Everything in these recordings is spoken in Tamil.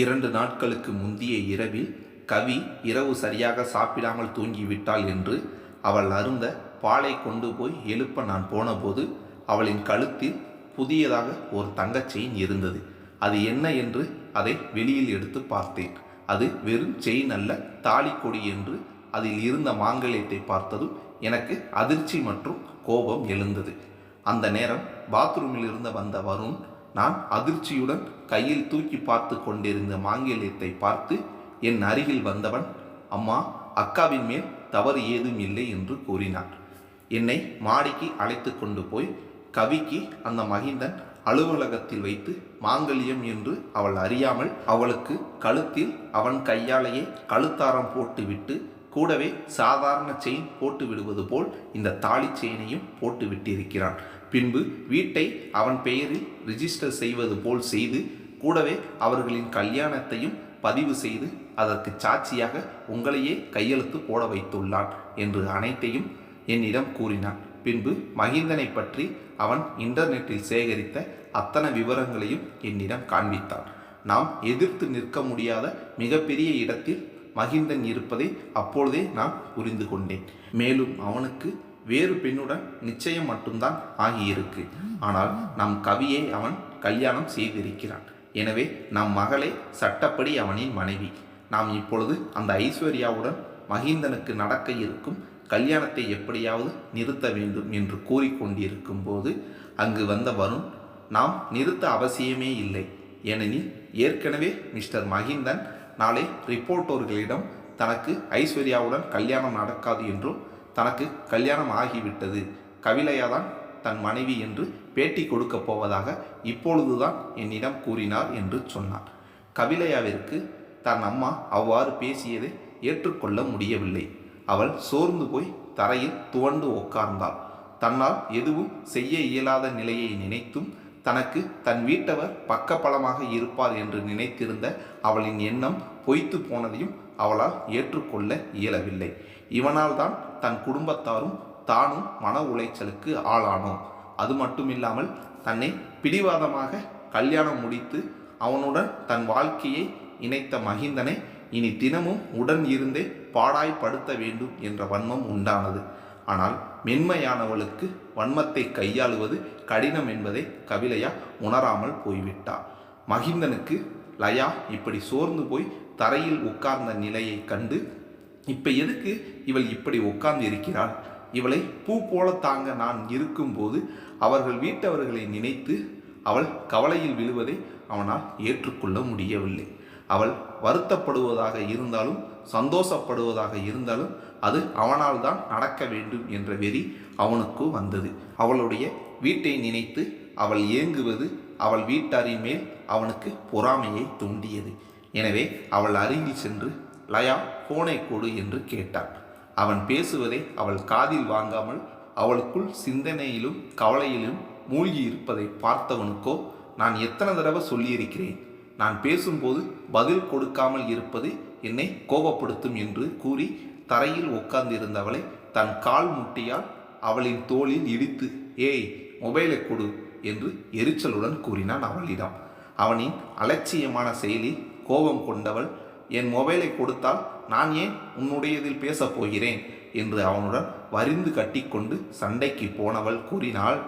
இரண்டு நாட்களுக்கு முந்திய இரவில் கவி இரவு சரியாக சாப்பிடாமல் தூங்கிவிட்டாள் என்று அவள் அருந்த பாலை கொண்டு போய் எழுப்ப நான் போனபோது அவளின் கழுத்தில் புதியதாக ஒரு தங்கச்செயின் இருந்தது. அது என்ன என்று அதை வெளியில் எடுத்து பார்த்தேன். அது வெறும் செயின் அல்ல தாலிக்கொடி என்று அதில் இருந்த மாங்கல்யத்தை பார்த்ததும் எனக்கு அதிர்ச்சி மற்றும் கோபம் எழுந்தது. அந்த நேரம் பாத்ரூமில் இருந்து வந்த வருண் நான் அதிர்ச்சியுடன் கையில் தூக்கி பார்த்து கொண்டிருந்த மாங்கல்யத்தை பார்த்து என் அருகில் வந்தவன் அம்மா அக்காவின் மேல் தவறு ஏதும் இல்லை என்று கூறினான். என்னை மாடிக்கு அழைத்து கொண்டு போய் கவிக்கு அந்த மகிந்தன் அலுவலகத்தில் வைத்து மாங்கல்யம் என்று அவள் அறியாமல் அவளுக்கு கழுத்தில் அவன் கையாலேயே கழுத்தாரம் போட்டுவிட்டு கூடவே சாதாரண செயின் போட்டு விடுவது போல் இந்த தாலி செயினையும் போட்டு விட்டிருக்கிறான் பின்பு வீட்டை அவன் பெயரில் ரிஜிஸ்டர் செய்வது போல் செய்து கூடவே அவர்களின் கல்யாணத்தையும் பதிவு செய்து அதற்கு சாட்சியாக உங்களையே கையெழுத்து போட வைத்துள்ளான் என்று அனைத்தையும் என்னிடம் கூறினான். பின்பு மகிந்தனை பற்றி அவன் இன்டர்நெட்டில் சேகரித்த அத்தனை விவரங்களையும் என்னிடம் காண்பித்தான். நாம் எதிர்த்து நிற்க முடியாத மிகப்பெரிய இடத்தில் மகிந்தன் இருப்பதை அப்பொழுதே நான் புரிந்து கொண்டேன். மேலும் அவனுக்கு வேறு பெண்ணுடன் நிச்சயம் மட்டும்தான் ஆகியிருக்கு. ஆனால் நம் கவியை அவன் கல்யாணம் செய்திருக்கிறான். எனவே நம் மகளே சட்டப்படி அவனின் மனைவி. நாம் இப்பொழுது அந்த ஐஸ்வர்யாவுடன் மகிந்தனுக்கு நடக்க இருக்கும் கல்யாணத்தை எப்படியாவது நிறுத்த வேண்டும் என்று கூறிக்கொண்டிருக்கும் போது அங்கு வந்த வருண் நாம் நிறுத்த அவசியமே இல்லை. ஏனெனில் ஏற்கனவே மிஸ்டர் மகிந்தன் நாளை ரிப்போர்ட்டர்களிடம் தனக்கு ஐஸ்வர்யாவுடன் கல்யாணம் நடக்காது என்றும் தனக்கு கல்யாணம் ஆகிவிட்டது. கவிலையாதான் தன் மனைவி என்று பேட்டி கொடுக்கப் போவதாக இப்பொழுதுதான் என்னிடம் கூறினார் என்று சொன்னார். கவிலையாவிற்கு தன் அம்மா அவ்வாறு பேசியதை ஏற்றுக்கொள்ள முடியவில்லை. அவள் சோர்ந்து போய் தரையில் துவண்டு உட்கார்ந்தாள் தன்னால் எதுவும் செய்ய இயலாத நிலையை நினைத்தும் தனக்கு தன் வீட்டவர் பக்கபலமாக இருப்பார் என்று நினைத்திருந்த அவளின் எண்ணம் பொய்த்து போனதையும் அவளால் ஏற்றுக்கொள்ள இயலவில்லை. இவனால் தான் தன் குடும்பத்தாரும் தானும் மன உளைச்சலுக்கு ஆளானோம். அது மட்டும் இல்லாமல் தன்னை பிடிவாதமாக கல்யாணம் முடித்து அவனுடன் தன் வாழ்க்கையை இணைத்த மகிந்தனை இனி தினமும் உடன் இருந்தே பாடாய்ப்படுத்த வேண்டும் என்ற வன்மம் உண்டானது. ஆனால் மென்மையானவளுக்கு வன்மத்தை கையாளுவது கடினம் என்பதை கவிலையா உணராமல் போய்விட்டார் மகிந்தனுக்கு லயா இப்படி சோர்ந்து போய் தரையில் உட்கார்ந்த நிலையை கண்டு இப்போ எதுக்கு இவள் இப்படி உட்கார்ந்து இருக்கிறாள்? இவளை பூ போல தாங்க நான் இருக்கும்போது அவர்கள் வீட்டவர்களை நினைத்து அவள் கவலையில் விழுவதை அவனால் ஏற்றுக்கொள்ள முடியவில்லை. அவள் வருத்தப்படுவதாக இருந்தாலும் சந்தோஷப்படுவதாக இருந்தாலும் அது அவனால் தான் நடக்க வேண்டும் என்ற வெறி அவனுக்கு வந்தது. அவளுடைய வீட்டை நினைத்து அவள் ஏங்குவது அவள் வீட்டாரின் மேல் அவனுக்கு பொறாமையை தூண்டியது. எனவே அவள் அருகில் சென்று லயா ஃபோனை கொடு என்று கேட்டான். அவன் பேசுவதை அவள் காதில் வாங்காமல் அவளுக்குள் சிந்தனையிலும் கவலையிலும் மூழ்கி இருப்பதை பார்த்தவனுக்கோ நான் எத்தனை தடவை சொல்லியிருக்கிறேன்? நான் பேசும்போது பதில் கொடுக்காமல் இருப்பது என்னை கோபப்படுத்தும் என்று கூறி தரையில் உட்கார்ந்திருந்தவளை தன் கால் முட்டியால் அவளின் தோளில் இடித்து ஏய் மொபைலை கொடு என்று எரிச்சலுடன் கூறினான் அவளிடம். அவனின் அலட்சியமான செயலில் கோபம் கொண்டவள் என் மொபைலை கொடுத்தால் நான் ஏன் உன்னுடையதில் பேசப் போகிறேன்? என்று அவனுடன் வரிந்து கட்டிக்கொண்டு சண்டைக்கு போனவள் கூறினாள்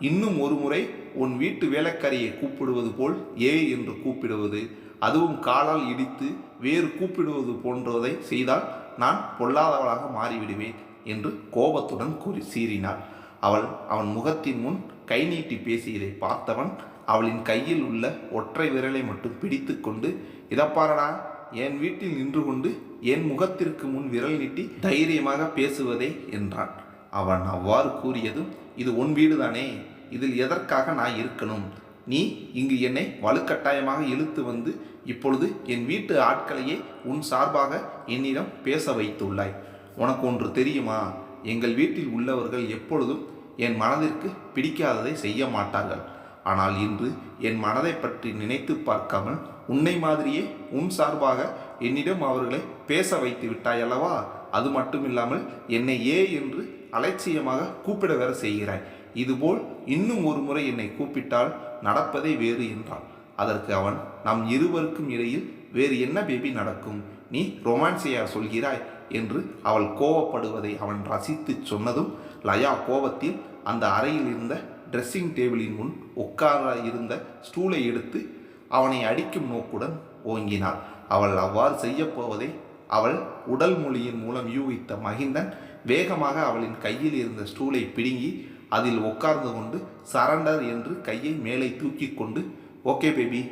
இன்னும் ஒரு முறை உன் வீட்டு வேலைக்காரியை கூப்பிடுவது போல் ஏ என்று கூப்பிடுவது. அதுவும் காலால் இடித்து வேறு கூப்பிடுவது போன்றதை செய்தால் நான் பொல்லாதவளாக மாறிவிடுவேன் என்று கோபத்துடன் கூறி சீறினாள். அவள் அவன் முகத்தின் முன் கை நீட்டி பேசியதை பார்த்தவன் அவளின் கையில் உள்ள ஒற்றை விரலை மட்டும் பிடித்து கொண்டு இதப்பாரடா என் வீட்டில் நின்று கொண்டு என் முகத்திற்கு முன் விரல் நீட்டி தைரியமாக பேசுவதே என்றான். அவன் அவ்வாறு கூறியதும் இது உன் வீடு தானே இதில் எதற்காக நான் இருக்கணும்? நீ இங்கு என்னை வலுக்கட்டாயமாக இழுத்து வந்து இப்பொழுது என் வீட்டு ஆட்களையே உன் சார்பாக என்னிடம் பேச வைத்துள்ளாய். உனக்கு ஒன்று தெரியுமா? எங்கள் வீட்டில் உள்ளவர்கள் எப்பொழுதும் என் மனதிற்கு பிடிக்காததை செய்ய மாட்டார்கள். ஆனால் இன்று என் மனதை பற்றி நினைத்து பார்க்காமல் உன்னை மாதிரியே உன் சார்பாக என்னிடம் அவர்களை பேச வைத்து விட்டாய் அல்லவா அது மட்டுமில்லாமல் என்னை ஏ என்று அலட்சியமாக கூப்பிட வேற செய்கிறாய். இதுபோல் இன்னும் ஒரு முறை என்னை கூப்பிட்டால் நடப்பதே வேறு என்றான். அதற்கு அவன் நம் இருவருக்கும் இடையில் வேறு என்ன பேபி நடக்கும்? நீ ரொமான்ஸையா சொல்கிறாய் என்று அவள் கோவப்படுவதை அவன் ரசித்துச் சொன்னதும் லயா கோபத்தில் அந்த அறையில் இருந்த ட்ரெஸ்ஸிங் டேபிளின் முன் உட்கார இருந்த ஸ்டூலை எடுத்து அவனை அடிக்கும் நோக்குடன் ஓங்கினாள். அவள் அவ்வாறு செய்யப்போவதை அவள் உடல் மொழியின் மூலம் யூகித்த மகிந்தன் வேகமாக அவளின் கையில் இருந்த ஸ்டூலை பிடுங்கி அதில் உட்கார்ந்து கொண்டு சரண்டர் என்று கையை மேலே தூக்கி கொண்டு ஓகே பேபி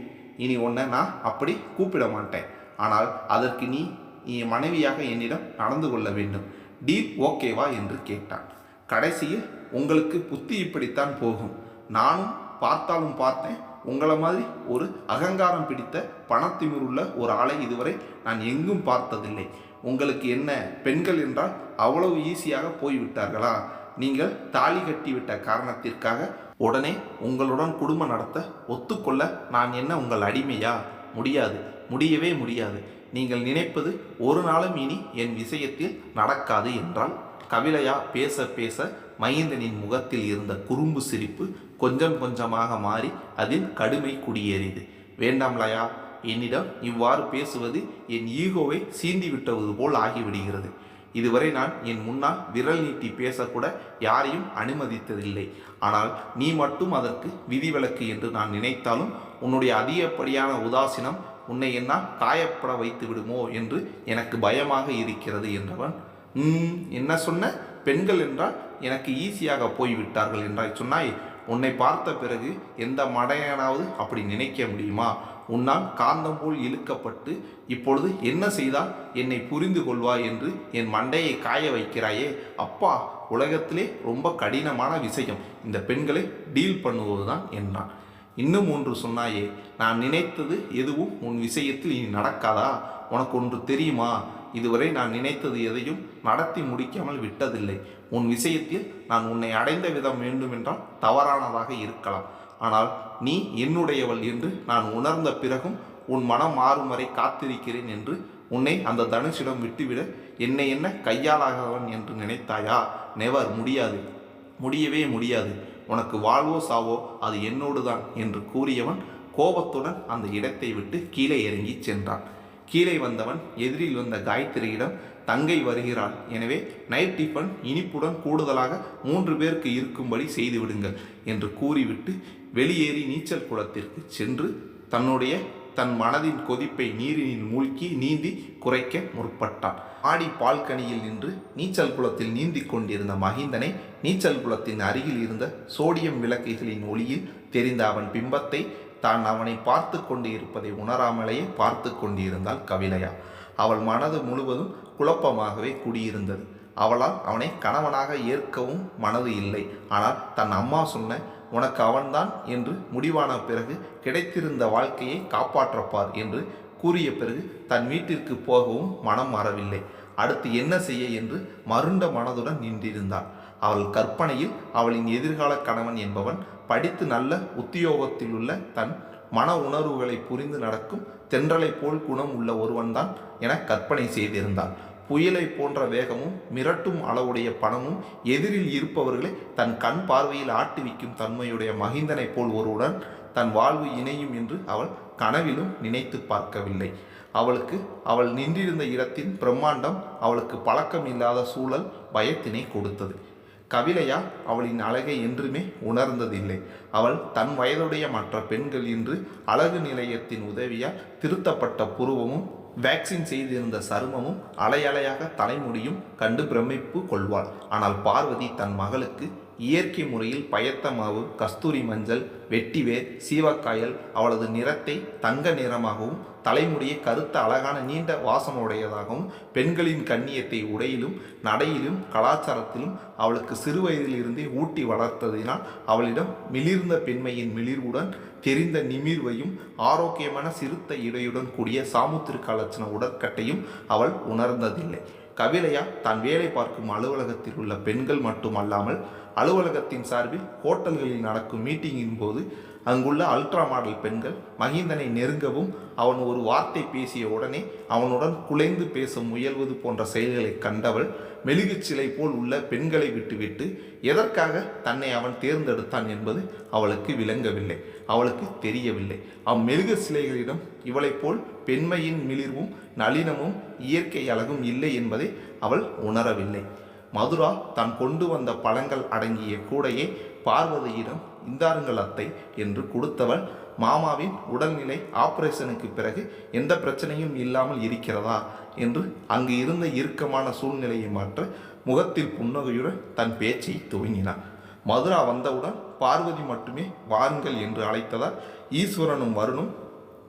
இனி உன்னை நான் அப்படி கூப்பிட மாட்டேன். ஆனால் அதற்கு நீ நீ மனைவியாக என்னிடம் நடந்து கொள்ள வேண்டும். டீல் ஓகேவா என்று கேட்டான். கடைசியில் உங்களுக்கு புத்தி இப்படித்தான் போகும். நானும் பார்த்தாலும் பார்த்தேன் உங்களை மாதிரி ஒரு அகங்காரம் பிடித்த பணத்திமிருள்ள ஒரு ஆளை இதுவரை நான் எங்கும் பார்த்ததில்லை. உங்களுக்கு என்ன பெண்கள் என்றால் அவ்வளவு ஈஸியாக போய்விட்டார்களா? நீங்கள் தாலி கட்டிவிட்ட காரணத்திற்காக உடனே உங்களுடன் குடும்பம் நடத்த ஒத்துக்கொள்ள நான் என்ன உங்கள் அடிமையா? முடியாது. முடியவே முடியாது. நீங்கள் நினைப்பது ஒரு நாளும் இனி என் விஷயத்தில் நடக்காது என்றால் கபிலையா பேச பேச மகிந்தனின் முகத்தில் இருந்த குறும்பு சிரிப்பு கொஞ்சம் கொஞ்சமாக மாறி அதில் கடுமை குடியேறியது. வேண்டாம்லையா என்னிடம் இவ்வாறு பேசுவது என் ஈகோவை சீந்திவிட்டது போல் ஆகிவிடுகிறது. இதுவரை நான் என் முன்னால் விரல் நீட்டி பேசக்கூட யாரையும் அனுமதித்ததில்லை. ஆனால் நீ மட்டும் அதற்கு விதிவிலக்கு என்று நான் நினைத்தாலும் உன்னுடைய அதிகப்படியான உதாசீனம் உன்னை என்னால் காயப்பட வைத்து விடுமோ என்று எனக்கு பயமாக இருக்கிறது என்றவன் என்ன சொன்ன? பெண்கள் என்றால் எனக்கு ஈஸியாக போய்விட்டார்கள் என்றாய். சொன்னாய் உன்னை பார்த்த பிறகு எந்த மடையனாவது அப்படி நினைக்க முடியுமா? உன்னால் காந்தம் போல் இழுக்கப்பட்டு இப்பொழுது என்ன செய்தால் என்னை புரிந்து கொள்வாய் என்று என் மண்டையை காய வைக்கிறாயே? அப்பா உலகத்திலே ரொம்ப கடினமான விஷயம். இந்த பெண்களை டீல் பண்ணுவது தான் என்றான் இன்னும் ஒன்று சொன்னாயே நான் நினைத்தது எதுவும் உன் விஷயத்தில் இனி நடக்காதா? உனக்கு ஒன்று தெரியுமா? இதுவரை நான் நினைத்தது எதையும் நடத்தி முடிக்காமல் விட்டதில்லை. உன் விஷயத்தில் நான் உன்னை அடைந்த விதம் வேண்டுமென்றால் தவறானதாக இருக்கலாம். ஆனால் நீ என்னுடையவள் என்று நான் உணர்ந்த பிறகும் உன் மனம் மாறும் வரை காத்திருக்கிறேன் என்று உன்னை அந்த தனுஷிடம் விட்டுவிட என்னை என்ன கையாளாகவன் என்று நினைத்தாயா? நெவர் முடியாது. முடியவே முடியாது. உனக்கு வாழ்வோ சாவோ அது என்னோடுதான் என்று கூறியவன் கோபத்துடன் அந்த இடத்தை விட்டு கீழே இறங்கி சென்றான். கீழே வந்தவன் எதிரில் வந்த காயத்ரியிடம் தங்கை வருகிறாள். எனவே நைட் டிஃபன் இனிப்புடன் கூடுதலாக மூன்று பேருக்கு இருக்கும்படி செய்து விடுங்கள் என்று கூறிவிட்டு வெளியேறி நீச்சல் குளத்திற்கு சென்று தன்னுடைய தன் மனதின் கொதிப்பை நீரினில் மூழ்கி நீந்தி குறைக்க முற்பட்டான். ஆடி பால்கனியில் நின்று நீச்சல் குளத்தில் நீந்திக் கொண்டிருந்த மகிந்தனை நீச்சல் குளத்தின் அருகில் இருந்த சோடியம் விளக்குகளின் ஒளியில் தெரிந்த அவன் பிம்பத்தை தான் அவனை பார்த்து கொண்டு இருப்பதை உணராமலேயே பார்த்து கொண்டிருந்தாள் கவிலையா. அவள் மனது முழுவதும் குழப்பமாகவே குடியிருந்தது. அவளால் அவனை கணவனாக ஏற்கவும் மனது இல்லை. ஆனால் தன் அம்மா சொன்ன உனக்கு அவன்தான் என்று முடிவான பிறகு கிடைத்திருந்த வாழ்க்கையை காப்பாற்றப்பார் என்று கூறிய பிறகு தன் வீட்டிற்கு போகவும் மனம் மறவில்லை. அடுத்து என்ன செய்ய என்று மருண்ட மனதுடன் நின்றிருந்தாள். அவள் கற்பனையில் அவளின் எதிர்கால கணவன் என்பவன் படித்து நல்ல உத்தியோகத்தில் உள்ள தன் மன உணர்வுகளை புரிந்து நடக்கும் தென்றலை போல் குணம் உள்ள ஒருவன்தான் என கற்பனை செய்திருந்தான். புயலை போன்ற வேகமும் மிரட்டும் அளவுடைய பணமும் எதிரில் இருப்பவர்களை தன் கண் பார்வையில் ஆட்டுவிக்கும் தன்மையுடைய மகிந்தனைப் போல் ஒருவுடன் தன் வாழ்வு இணையும் என்று அவள் கனவிலும் நினைத்து பார்க்கவில்லை. அவளுக்கு அவள் நின்றிருந்த இடத்தின் பிரம்மாண்டம் அவளுக்கு பழக்கம் இல்லாத சூழல் பயத்தினை கொடுத்தது. கபிலையா அவளின் அழகை என்றுமே உணர்ந்ததில்லை. அவள் தன் வயதுடைய மற்ற பெண்கள் இன்று அழகு நிலையத்தின் உதவியால் திருத்தப்பட்ட புருவமும் வேக்சின் செய்திருந்த சருமமும் அலையலையாக தலைமுடியும் கண்டு பிரமிப்பு கொள்வாள். ஆனால் பார்வதி தன் மகளுக்கு இயற்கை முறையில் பயத்த மாவு கஸ்தூரி மஞ்சள் வெட்டிவேர் சீவக்காயல் அவளது நிறத்தை தங்க நிறமாகவும் தலைமுடியை கருத்த அழகான நீண்ட வாசமுடையதாகவும் பெண்களின் கண்ணியத்தை உடையிலும் நடையிலும் கலாச்சாரத்திலும் அவளுக்கு சிறுவயதிலிருந்தே ஊட்டி வளர்த்ததினால் அவளிடம் மிளிர்ந்த பெண்மையின் மிளிர்வுடன் தெரிந்த நிமிர்வையும் ஆரோக்கியமான சிறுத்த இடையுடன் கூடிய சாமுத்திரிக லட்சண உடற்கட்டையும் அவள் உணர்ந்ததில்லை. கபிலையா தான் வேலை பார்க்கும் அலுவலகத்தில் உள்ள பெண்கள் மட்டுமல்லாமல் அலுவலகத்தின் சார்பில் ஹோட்டல்களில் நடக்கும் மீட்டிங்கின் போது அங்குள்ள அல்ட்ரா மாடல் பெண்கள் மகிந்தனை நெருங்கவும் அவன் ஒரு வார்த்தை பேசிய உடனே அவனுடன் குலைந்து பேச முயல்வது போன்ற செயல்களை கண்டவள் மெழுகுச் சிலை போல் உள்ள பெண்களை விட்டுவிட்டு எதற்காக தன்னை அவன் தேர்ந்தெடுத்தான் என்பது அவளுக்கு விளங்கவில்லை. அவளுக்கு தெரியவில்லை. அம்மெழுகு சிலைகளிடம் இவளைப் போல் பெண்மையின் மிளிர்வும் நளினமும் இயற்கை அழகும் இல்லை என்பதை அவள் உணரவில்லை. மதுரா தான் கொண்டு வந்த பழங்கள் அடங்கிய கூடையை பார்வதியிடம் இந்தாருங்கள் அத்தை என்று கொடுத்தவள் மாமாவின் உடல்நிலை ஆபரேஷனுக்கு பிறகு எந்த பிரச்சனையும் இல்லாமல் இருக்கிறதா என்று அங்கு இருந்த இறுக்கமான சூழ்நிலையை மாற்ற முகத்தில் புன்னகையுடன் தன் பேச்சை துவங்கினார் மதுரா வந்தவுடன் பார்வதி மட்டுமே வாருங்கள் என்று அழைத்ததால் ஈஸ்வரனும் வருணும்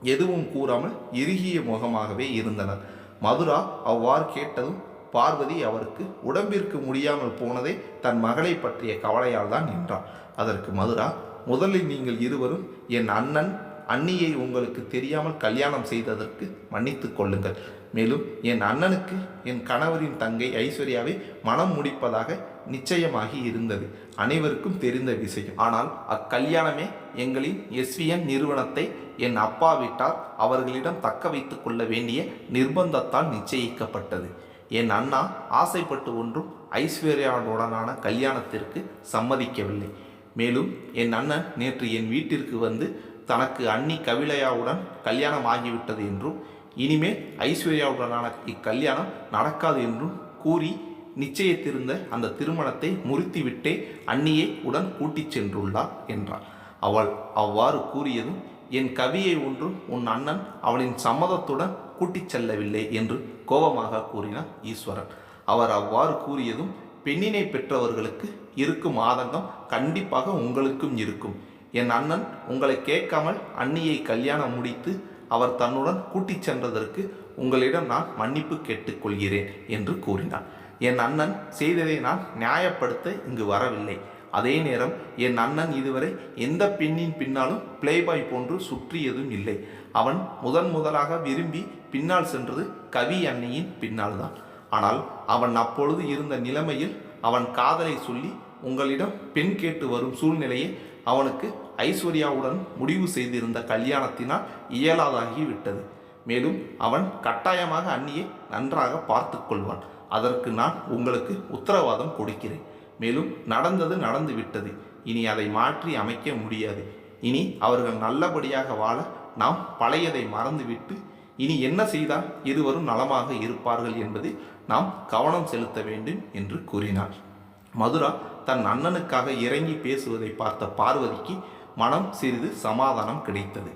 எதுவும் கூறாமல் இறுகிய முகமாகவே இருந்தனர். மதுரா அவ்வாறு கேட்டதும் பார்வதி அவருக்கு உடம்பிற்கு முடியாமல் போனதே தன் மகளை பற்றிய கவலையால் தான் நின்றார் அதற்கு மதுரா முதலில் நீங்கள் இருவரும் என் அண்ணன் அண்ணியை உங்களுக்கு தெரியாமல் கல்யாணம் செய்ததற்கு மன்னித்து கொள்ளுங்கள். மேலும் என் அண்ணனுக்கு என் கணவரின் தங்கை ஐஸ்வர்யாவை மனம் முடிப்பதாக நிச்சயமாகி இருந்தது. அனைவருக்கும் தெரிந்த விஷயம். ஆனால் அக்கல்யாணமே எங்களின் எஸ்விஎன் நிறுவனத்தை என் அப்பா விட்டால் அவர்களிடம் தக்க வைத்து கொள்ள வேண்டிய நிர்பந்தத்தால் நிச்சயிக்கப்பட்டது. என் அண்ணா ஆசைப்பட்டு ஒன்றும் ஐஸ்வர்யாவுடனான கல்யாணத்திற்கு சம்மதிக்கவில்லை. மேலும் என் அண்ணன் நேற்று என் வீட்டிற்கு வந்து தனக்கு அண்ணி கவிலையாவுடன் கல்யாணம் ஆகிவிட்டது என்றும் இனிமேல் ஐஸ்வர்யாவுடனான இக்கல்யாணம் நடக்காது என்றும் கூறி நிச்சயித்திருந்த அந்த திருமணத்தை முறித்துவிட்டே அண்ணியை உடன் கூட்டிச் சென்றுள்ளார் என்றார். அவள் அவ்வாறு கூறியதும் என் கவியை ஒன்றும் உன் அண்ணன் அவளின் சம்மதத்துடன் கூட்டிச் செல்லவில்லை என்று கோபமாக கூறினார் ஈஸ்வரன். அவர் அவ்வாறு கூறியதும் பெண்ணினை பெற்றவர்களுக்கு இருக்கும் ஆதங்கம் கண்டிப்பாக உங்களுக்கும் இருக்கும். என் அண்ணன் உங்களை கேட்காமல் அண்ணியை கல்யாணம் முடித்து அவர் தன்னுடன் கூட்டிச் சென்றதற்கு உங்களிடம் நான் மன்னிப்பு கேட்டுக்கொள்கிறேன் என்று கூறினார். என் அண்ணன் செய்ததை நான் நியாயப்படுத்த இங்கு வரவில்லை. அதே நேரம் என் அண்ணன் இதுவரை எந்த பெண்ணின் பின்னாலும் பிளேபாய் போன்று சுற்றியதும் இல்லை. அவன் முதன் முதலாக விரும்பி பின்னால் சென்றது கவி அன்னையின் பின்னால் தான் ஆனால் அவன் அப்பொழுது இருந்த நிலைமையில் அவன் காதலை சொல்லி உங்களிடம் பெண் கேட்டு வரும் சூழ்நிலையை அவனுக்கு ஐஸ்வர்யாவுடன் முடிவு செய்திருந்த கல்யாணத்தினால் இயலாதாகி விட்டது. மேலும் அவன் கட்டாயமாக அன்னியை நன்றாக பார்த்து கொள்வான். அதற்கு நான் உங்களுக்கு உத்தரவாதம் கொடுக்கிறேன். மேலும் நடந்தது நடந்து விட்டது. இனி அதை மாற்றி அமைக்க முடியாது. இனி அவர்கள் நல்லபடியாக வாழ நாம் பழையதை மறந்துவிட்டு இனி என்ன செய்தால் இருவரும் நலமாக இருப்பார்கள் என்பதில் நாம் கவனம் செலுத்த வேண்டும் என்று கூறினார். மதுரா தன் அண்ணனுக்காக இறங்கி பேசுவதை பார்த்த பார்வதிக்கு மனம் சிறிது சமாதானம் கிடைத்தது.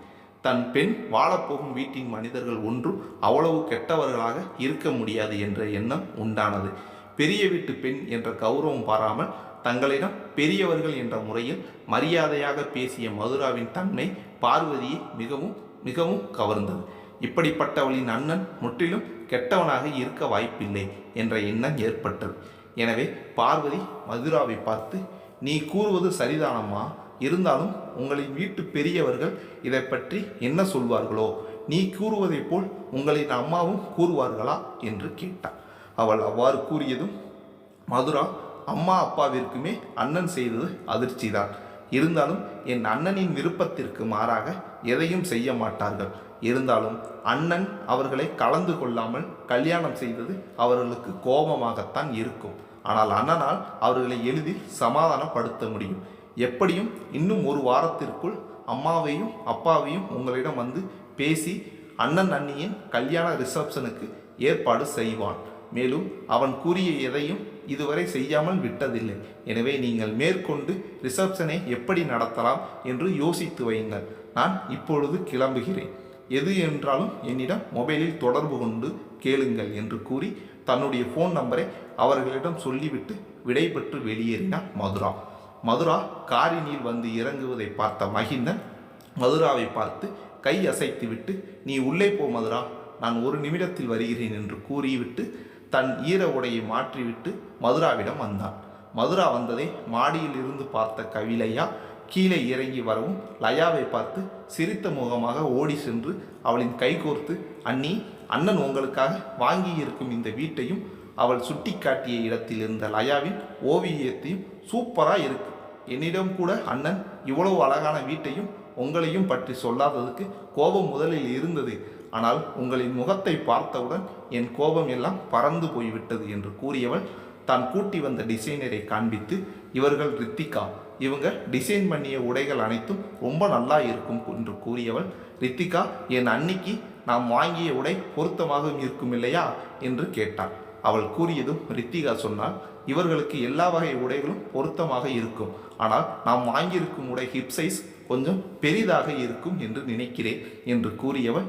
தன் பெண் வாழப்போகும் வீட்டின் மனிதர்கள் ஒன்றும் அவ்வளவு கெட்டவர்களாக இருக்க முடியாது என்ற எண்ணம் உண்டானது. பெரிய வீட்டு பெண் என்ற கௌரவம் பாராமல் தங்களிடம் பெரியவர்கள் என்ற முறையில் மரியாதையாக பேசிய மதுராவின் தன்மை பார்வதியை மிகவும் மிகவும் கவர்ந்தது. இப்படிப்பட்டவளின் அண்ணன் முற்றிலும் கெட்டவனாக இருக்க வாய்ப்பில்லை என்ற எண்ணம் ஏற்பட்டது. எனவே பார்வதி மதுராவை பார்த்து நீ கூறுவது சரிதானம்மா. இருந்தாலும் உங்களின் வீட்டு பெரியவர்கள் இதை பற்றி என்ன சொல்வார்களோ? நீ கூறுவதைப் போல் உங்களின் அம்மாவும் கூறுவார்களா? என்று கேட்டாள். அவள் அவ்வாறு கூறியதும் மதுரா அம்மா அப்பாவிற்குமே அண்ணன் செய்தது அதிர்ச்சிதான். இருந்தாலும் என் அண்ணனின் விருப்பத்திற்கு மாறாக எதையும் செய்ய மாட்டார்கள். இருந்தாலும் அண்ணன் அவர்களை கலந்து கொள்ளாமல் கல்யாணம் செய்தது அவர்களுக்கு கோபமாகத்தான் இருக்கும். ஆனால் அண்ணனால் அவர்களை எளிதில் சமாதானப்படுத்த முடியும். எப்படியும் இன்னும் ஒரு வாரத்திற்குள் அம்மாவையும் அப்பாவையும் உங்களிடம் வந்து பேசி அண்ணன் அண்ணியின் கல்யாண ரிசப்ஷனுக்கு ஏற்பாடு செய்வான். மேலும் அவன் கூறிய எதையும் இதுவரை செய்யாமல் விட்டதில்லை. எனவே நீங்கள் மேற்கொண்டு ரிசப்ஷனை எப்படி நடத்தலாம் என்று யோசித்து வையுங்கள். நான் இப்பொழுது கிளம்புகிறேன். எது என்றாலும் என்னிடம் மொபைலில் தொடர்பு கொண்டு கேளுங்கள் என்று கூறி தன்னுடைய ஃபோன் நம்பரை அவர்களிடம் சொல்லிவிட்டு விடைபெற்று வெளியேறினார் மதுரா. மதுரா காரினில் வந்து இறங்குவதை பார்த்த மகிந்தன் மதுராவை பார்த்து கை அசைத்துவிட்டு நீ உள்ளே போ மதுரா நான் ஒரு நிமிடத்தில் வருகிறேன் என்று கூறிவிட்டு தன் ஈர உடையை மாற்றிவிட்டு மதுராவிடம் வந்தான். மதுரா வந்ததை மாடியில் இருந்து பார்த்த கவிலையா கீழே இறங்கி வரவும் லயாவை பார்த்து சிரித்த முகமாக ஓடி சென்று அவளின் கைகோர்த்து அண்ணி அண்ணன் உங்களுக்காக வாங்கி இருக்கும் இந்த வீட்டையும் அவள் சுட்டிக்காட்டிய இடத்தில் இருந்த லயாவின் ஓவியத்தையும் சூப்பராக இருக்கு. என்னிடம் கூட அண்ணன் இவ்வளவு அழகான வீட்டையும் உங்களையும் பற்றி சொல்லாததுக்கு கோபம் முதலில் இருந்தது. ஆனால் உங்களின் முகத்தை பார்த்தவுடன் என் கோபம் எல்லாம் பறந்து போய்விட்டது என்று கூறியவள் தான் கூட்டி வந்த டிசைனரை காண்பித்து இவர்கள் ரித்திகா இவங்க டிசைன் பண்ணிய உடைகள் அனைத்தும் ரொம்ப நல்லா இருக்கும் என்று கூறியவள் ரித்திகா என் அன்னிக்கு நாம் வாங்கிய உடை பொருத்தமாக இருக்கும் இல்லையா? என்று கேட்டாள். அவள் கூறியதும் ரித்திகா சொன்னாள் இவர்களுக்கு எல்லா வகை உடைகளும் பொருத்தமாக இருக்கும். ஆனால் நாம் வாங்கியிருக்கும் உடை ஹிப் சைஸ் கொஞ்சம் பெரிதாக இருக்கும் என்று நினைக்கிறேன் என்று கூறியவள்.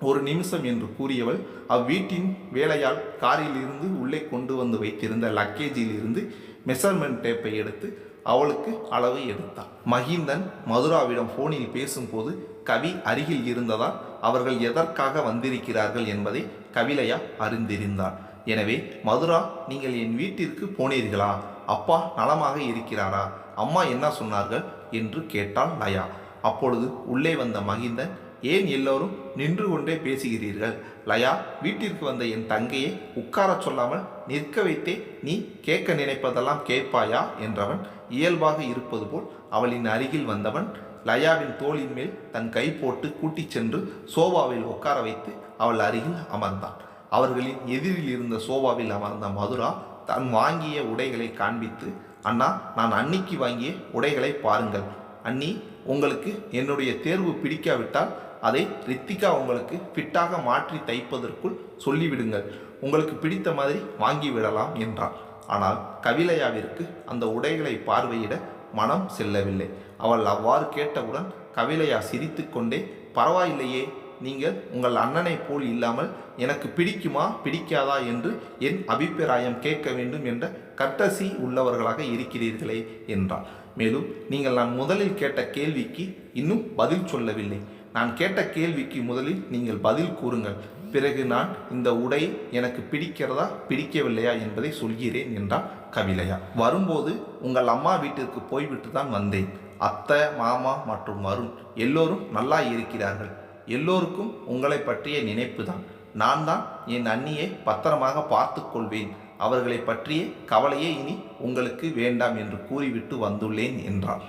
ஒரு நிமிஷம் என்று கூறியவள். அவ்வீட்டின் வேலையால் காரில் இருந்து உள்ளே கொண்டு வந்து வைத்திருந்த லக்கேஜில் இருந்து மெஷர்மெண்ட் டேப்பை எடுத்து அவளுக்கு அளவு எடுத்தாள் மகிந்தன் மதுராவிடம் போனில் பேசும்போது கவி அருகில் இருந்ததால் அவர்கள் எதற்காக வந்திருக்கிறார்கள் என்பதை கவிலையா அறிந்திருந்தார் எனவே மதுரா நீங்கள் என் வீட்டிற்கு போனீர்களா? அப்பா நலமாக இருக்கிறாரா? அம்மா என்ன சொன்னார்கள்? என்று கேட்டாள் லயா. அப்பொழுது உள்ளே வந்த மகிந்தன் ஏன் எல்லோரும் நின்று கொண்டே பேசுகிறீர்கள்? லயா வீட்டிற்கு வந்த என் தங்கையை உட்காரச் சொல்லாமல் நிற்க வைத்தே நீ கேட்க நினைப்பதெல்லாம் கேட்பாயா? என்றவன் இயல்பாக இருப்பது போல் அவளின் அருகில் வந்தவன் லயாவின் தோளின் மேல் தன் கை போட்டு கூட்டிச் சென்று சோபாவில் உட்கார வைத்து அவள் அருகில் அமர்ந்தான். அவர்களின் எதிரில் இருந்த சோபாவில் அமர்ந்த மதுரா தான் வாங்கிய உடைகளை காண்பித்து அண்ணா நான் அன்னிக்கு வாங்கிய உடைகளை பாருங்கள். அண்ணி உங்களுக்கு என்னுடைய தேர்வு பிடிக்காவிட்டால் அதை ரித்திகா உங்களுக்கு ஃபிட்டாக மாற்றி தைப்பதற்குள் சொல்லிவிடுங்கள். உங்களுக்கு பிடித்த மாதிரி வாங்கி விடலாம் என்றாள் ஆனால் கவிலையாவிற்கு அந்த உடைகளை பார்வையிட மனம் செல்லவில்லை. அவள் அவ்வாறு கேட்டவுடன் கவிலையா சிரித்துக்கொண்டே பரவாயில்லையே நீங்கள் உங்கள் அண்ணனைப் போல் இல்லாமல் எனக்கு பிடிக்குமா பிடிக்காதா என்று என் அபிப்பிராயம் கேட்க வேண்டும் என்ற கட்டசி உள்ளவர்களாக இருக்கிறீர்களே என்றார் மேலும் நீங்கள் நான் முதலில் கேட்ட கேள்விக்கு இன்னும் பதில் சொல்லவில்லை. நான் கேட்ட கேள்விக்கு முதலில் நீங்கள் பதில் கூறுங்கள். பிறகு நான் இந்த உடை எனக்கு பிடிக்கிறதா பிடிக்கவில்லையா என்பதை சொல்கிறேன் என்றார் கவிலையா வரும்போது உங்கள் அம்மா வீட்டிற்கு போய்விட்டு தான் வந்தேன். அத்தை மாமா மற்றும் வருண் எல்லோரும் நல்லா இருக்கிறார்கள். எல்லோருக்கும் உங்களை பற்றிய நினைப்பு தான். நான் தான் என் அண்ணியை பத்திரமாக பார்த்து கொள்வேன். அவர்களை பற்றிய கவலையே இனி உங்களுக்கு வேண்டாம் என்று கூறிவிட்டு வந்துள்ளேன் என்றார்.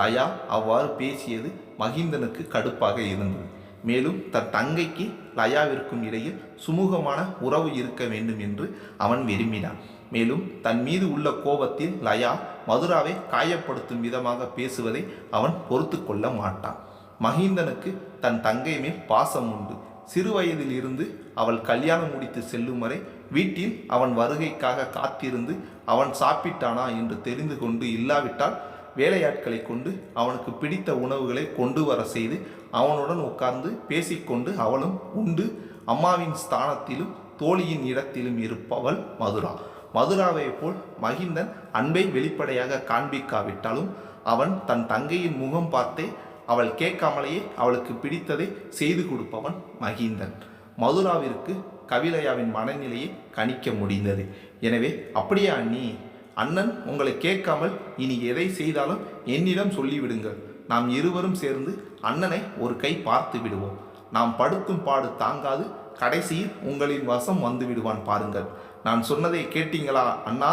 லயா அவ்வாறு பேசியது மகிந்தனுக்கு கடுப்பாக இருந்தது. மேலும் தன் தங்கைக்கு லயாவிற்கும் இடையில் சுமூகமான உறவு இருக்க வேண்டும் என்று அவன் விரும்பினான். மேலும் தன் மீது உள்ள கோபத்தில் லயா மதுராவை காயப்படுத்தும் விதமாக பேசுவதை அவன் பொறுத்து கொள்ள மாட்டான். மகிந்தனுக்கு தன் தங்கை மேல் பாசம் உண்டு. சிறுவயதிலிருந்து இருந்து அவள் கல்யாணம் முடித்து செல்லும் வரை வீட்டில் அவன் வருகைக்காக காத்திருந்து அவன் சாப்பிட்டானா என்று தெரிந்து கொண்டு இல்லாவிட்டால் வேலையாட்களை கொண்டு அவனுக்கு பிடித்த உணவுகளை கொண்டு வர செய்து அவனுடன் உட்கார்ந்து பேசிக்கொண்டு அவளும் உண்டு. அம்மாவின் ஸ்தானத்திலும் தோழியின் இடத்திலும் இருப்பவள் மதுரா. மதுராவை போல் மகிந்தன் அன்பை வெளிப்படையாக காண்பிக்காவிட்டாலும் அவன் தன் தங்கையின் முகம் பார்த்தே அவள் கேட்காமலேயே அவளுக்கு பிடித்ததை செய்து கொடுப்பவன் மகிந்தன். மதுராவிற்கு கவிலையாவின் மனநிலையை கணிக்க முடிந்தது. எனவே அப்படியே அண்ணி அண்ணன் உங்களை கேட்காமல் இனி எதை செய்தாலும் என்னிடம் சொல்லிவிடுங்கள். நாம் இருவரும் சேர்ந்து அண்ணனை ஒரு கை பார்த்து விடுவோம். நாம் படுத்தும் பாடு தாங்காது கடைசியில் உங்களின் வசம் வந்து விடுவான் பாருங்கள். நான் சொன்னதை கேட்டீங்களா அண்ணா?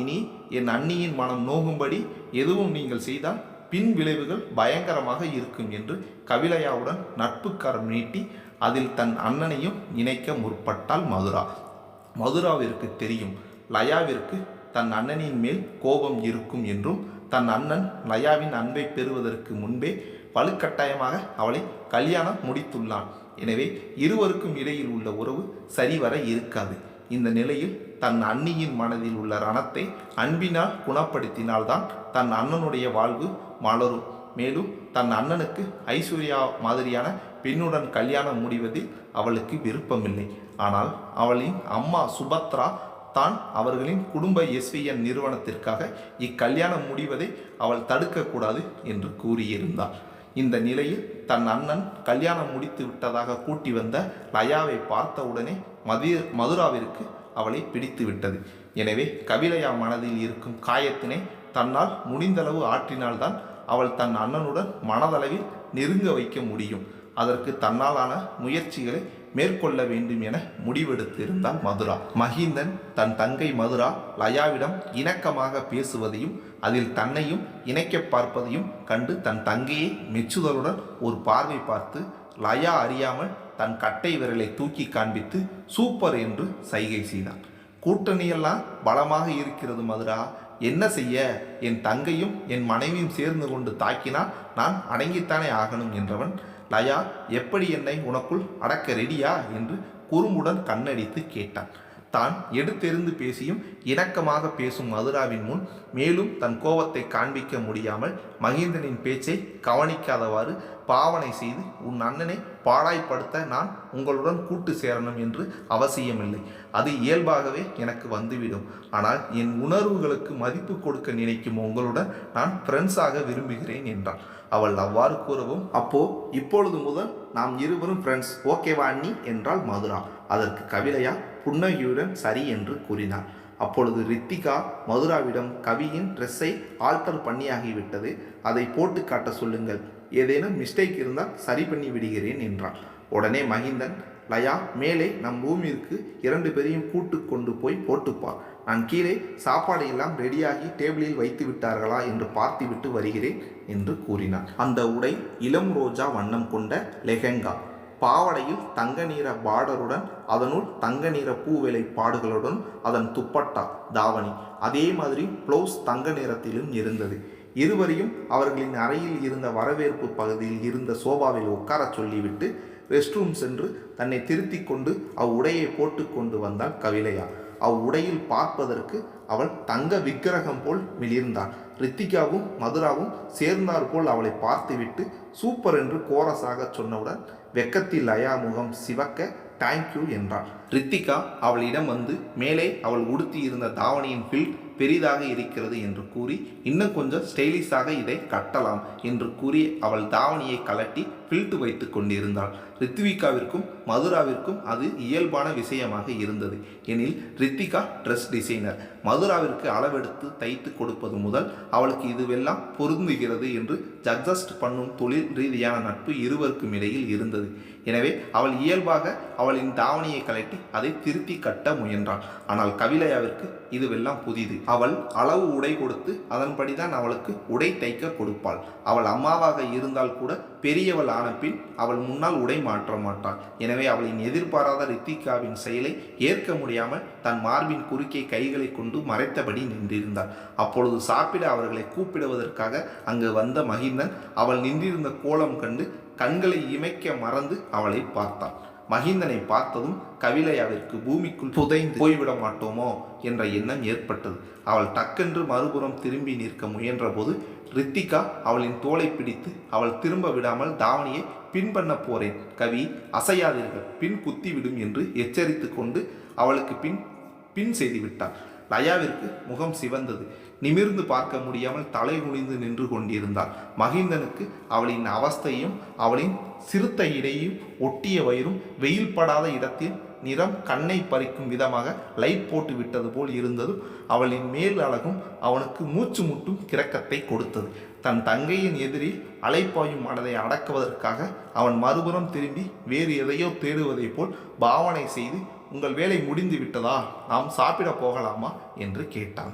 இனி என் அண்ணியின் மனம் நோகும்படி எதுவும் நீங்கள் செய்தால் பின் விளைவுகள் பயங்கரமாக இருக்கும் என்று கவிலையாவுடன் நட்புக்கரம் நீட்டி அதில் தன் அண்ணனையும் இணைக்க முற்பட்டாள் மதுரா. மதுராவிற்கு தெரியும் லயாவிற்கு தன் அண்ணனின் மேல் கோபம் இருக்கும் என்றும் தன் அண்ணன் நயாவின் அன்பை பெறுவதற்கு முன்பே வலுக்கட்டாயமாக அவளை கல்யாணம் முடித்துள்ளான். எனவே இருவருக்கும் இடையில் உள்ள உறவு சரிவர இருக்காது. இந்த நிலையில் தன் அண்ணியின் மனதில் உள்ள ரணத்தை அன்பினால் குணப்படுத்தினால்தான் தன் அண்ணனுடைய வாழ்வு மலரும். மேலும் தன் அண்ணனுக்கு ஐஸ்வர்யா மாதிரியான பெண்ணுடன் கல்யாணம் முடிவதில் அவளுக்கு விருப்பமில்லை. ஆனால் அவளின் அம்மா சுபத்ரா தான் அவர்களின் குடும்ப எஸ்விஎன் நிறுவனத்திற்காக இக்கல்யாணம் முடிவதை அவள் தடுக்கக்கூடாது என்று கூறியிருந்தாள் இந்த நிலையில் தன் அண்ணன் கல்யாணம் முடித்து விட்டதாக கூட்டி வந்த லயாவை பார்த்தவுடனே மதி மதுராவிற்கு அவளை பிடித்து விட்டது. எனவே கபிலையா மனதில் இருக்கும் காயத்தினை தன்னால் முடிந்தளவு ஆற்றினால்தான் அவள் தன் அண்ணனுடன் மனதளவில் நெருங்க வைக்க முடியும். அதற்கு தன்னாலான முயற்சிகளை மேற்கொள்ள வேண்டும் என முடிவெடுத்திருந்தார் மதுரா. மகிந்தன் தன் தங்கை மதுரா லயாவிடம் இணக்கமாக பேசுவதையும் அதில் தன்னையும் இணைக்க பார்ப்பதையும் கண்டு தன் தங்கையை மெச்சுதலுடன் ஒரு பார்வை பார்த்து லயா அறியாமல் தன் கட்டை விரலை தூக்கி காண்பித்து சூப்பர் என்று சைகை செய்தான். கூட்டணியெல்லாம் பலமாக இருக்கிறது மதுரா. என்ன செய்ய? என் தங்கையும் என் மனைவியும் சேர்ந்து கொண்டு தாக்கினால் நான் அடங்கித்தானே ஆகணும் என்றவன் லயா எப்படி என்னை உனக்குள் அடக்க ரெடியா என்று குறும்புடன் கண்ணடித்து கேட்டான். தான் எடுத்தெறிந்து பேசியும் இணக்கமாக பேசும் மதுராவின் முன் மேலும் தன் கோபத்தை காண்பிக்க முடியாமல் மகேந்திரனின் பேச்சை கவனிக்காதவாறு பாவனை செய்து உன் அண்ணனை பாடாய்ப்படுத்த நான் உங்களுடன் கூட்டு சேரணும் என்று அவசியமில்லை. அது இயல்பாகவே எனக்கு வந்துவிடும். ஆனால் என் உணர்வுகளுக்கு மதிப்பு கொடுக்க நினைக்கும் உங்களுடன் நான் ஃப்ரெண்ட்ஸாக விரும்புகிறேன் என்றான். அவள் அவ்வாறு கூறவும் அப்போ இப்பொழுது முதல் நாம் இருவரும் ஃப்ரெண்ட்ஸ் ஓகேவா அண்ணி? என்றாள் மதுரா. அதற்கு கவிதையா புன்னகையுடன் சரி என்று கூறினார். அப்பொழுது ரித்திகா மதுராவிடம் கவியின் ட்ரெஸ்ஸை ஆல்டர் பண்ணியாகிவிட்டது அதை போட்டு காட்ட சொல்லுங்கள். ஏதேனும் மிஸ்டேக் இருந்தால் சரி பண்ணி விடுகிறேன் என்றாள். உடனே மகிந்தன் லயா மேலே நம் ரூமிற்கு இரண்டு பேரையும் கூட்டு கொண்டு போய் போட்டுப்பார். நான் கீழே சாப்பாடு எல்லாம் ரெடியாகி டேபிளில் வைத்து விட்டார்களா என்று பார்த்துவிட்டு வருகிறேன் என்று கூறினார் அந்த உடை இளம் ரோஜா வண்ணம் கொண்ட லெஹெங்கா. பாவடையில் தங்க நிற பார்டருடன் அதனுள் தங்க நிற பூவேலை பாடுகளுடன் அதன் துப்பட்டா தாவணி. அதே மாதிரி ப்ளவுஸ் தங்க நிறத்திலும் இருந்தது. இருவரையும் அவர்களின் அறையில் இருந்த வரவேற்பு பகுதியில் இருந்த சோபாவில் உட்காரச் சொல்லிவிட்டு ரெஸ்ட் ரூம் சென்று தன்னை திருத்தி கொண்டு அவ்வுடையை போட்டு கொண்டு வந்தாள் கவிலையா. அவ்வுடையில் பார்ப்பதற்கு அவள் தங்க விக்கிரகம் போல் மிளிர்ந்தாள். ரித்திகாவும் மதுராவும் சேர்ந்தார் போல் அவளை பார்த்துவிட்டு சூப்பர் என்று கோரஸாக சொன்னவுடன் வெக்கத்தில் லயா முகம் சிவக்க தேங்க்யூ என்றாள். ரித்திகா அவளிடம் வந்து மேலே அவள் உடுத்தி இருந்த தாவணியின் ஃபில் பெரிதாக இருக்கிறது என்று கூறி இன்னும் கொஞ்சம் ஸ்டைலிஷாக இதை கட்டலாம் என்று கூறி அவள் தாவணியை கலட்டி பில்ட்டு வைத்து கொண்டிருந்தாள். ரித்விகாவிற்கும் மதுராவிற்கும் அது இயல்பான விஷயமாக இருந்தது. எனில் ரித்திகா ட்ரெஸ் டிசைனர் மதுராவிற்கு அளவெடுத்து தைத்து கொடுப்பது முதல் அவளுக்கு இதுவெல்லாம் பொருந்துகிறது என்று ஜட்ஜஸ்ட் பண்ணும் தொழில் ரீதியான நட்பு இருவருக்கும் இடையில் இருந்தது. எனவே அவள் இயல்பாக அவளின் தாவணியை கலட்டி அதை திருத்தி கட்ட முயன்றாள். ஆனால் கவிலையாவிற்கு இதுவெல்லாம் புதிது. அவள் அளவு உடை கொடுத்து அதன்படிதான் அவளுக்கு உடை தைக்க கொடுப்பாள். அவள் அம்மாவாக இருந்தால் கூட பெரியவள் ஆன பின் அவள் முன்னால் உடை மாற்ற மாட்டாள். எனவே அவளின் எதிர்பாராத ரித்திகாவின் செயலை ஏற்க முடியாமல் தன் மார்பின் குறுக்கே கைகளை கொண்டு மறைத்தபடி நின்றிருந்தாள். அப்பொழுது சாப்பிட அவர்களை கூப்பிடுவதற்காக அங்கு வந்த மகிந்தன் அவள் நின்றிருந்த கோலம் கண்டு கண்களை இமைக்க மறந்து அவளை பார்த்தான். மகிந்தனை பார்த்ததும் கவிலையாவிற்கு பூமிக்குள் புதைந்து போய்விட மாட்டோமோ என்ற எண்ணம் ஏற்பட்டது. அவள் டக்கென்று மறுபுறம் திரும்பி நிற்க முயன்றபோது ரித்திகா அவளின் தோலை பிடித்து அவள் திரும்ப விடாமல் தாவணியை பின் பண்ண போறேன். கவி அசையாதீர்கள். பின் குத்திவிடும் என்று எச்சரித்து கொண்டு அவளுக்கு பின் பின் செய்துவிட்டாள் லயாவிற்கு முகம் சிவந்தது. நிமிர்ந்து பார்க்க முடியாமல் தலை குனிந்து நின்று கொண்டிருந்தாள். மகிந்தனுக்கு அவளின் அவஸ்தையும் அவளின் சிறுத்த இடையும் ஒட்டிய வயிறும் வெயில் படாத இடத்தில் நிறம் கண்ணை பறிக்கும் விதமாக லைட் போட்டு விட்டது போல் இருந்ததும் அவளின் மேல் அழகும் அவனுக்கு மூச்சு முட்டும் கிறக்கத்தை கொடுத்தது. தன் தங்கையின் எதிரில் அலைப்பாயும் மனதை அடக்குவதற்காக அவன் மறுபுறம் திரும்பி வேறு எதையோ தேடுவதைப் போல் பாவனை செய்து உங்கள் வேலை முடிந்து விட்டதா? நாம் சாப்பிட போகலாமா? என்று கேட்டான்.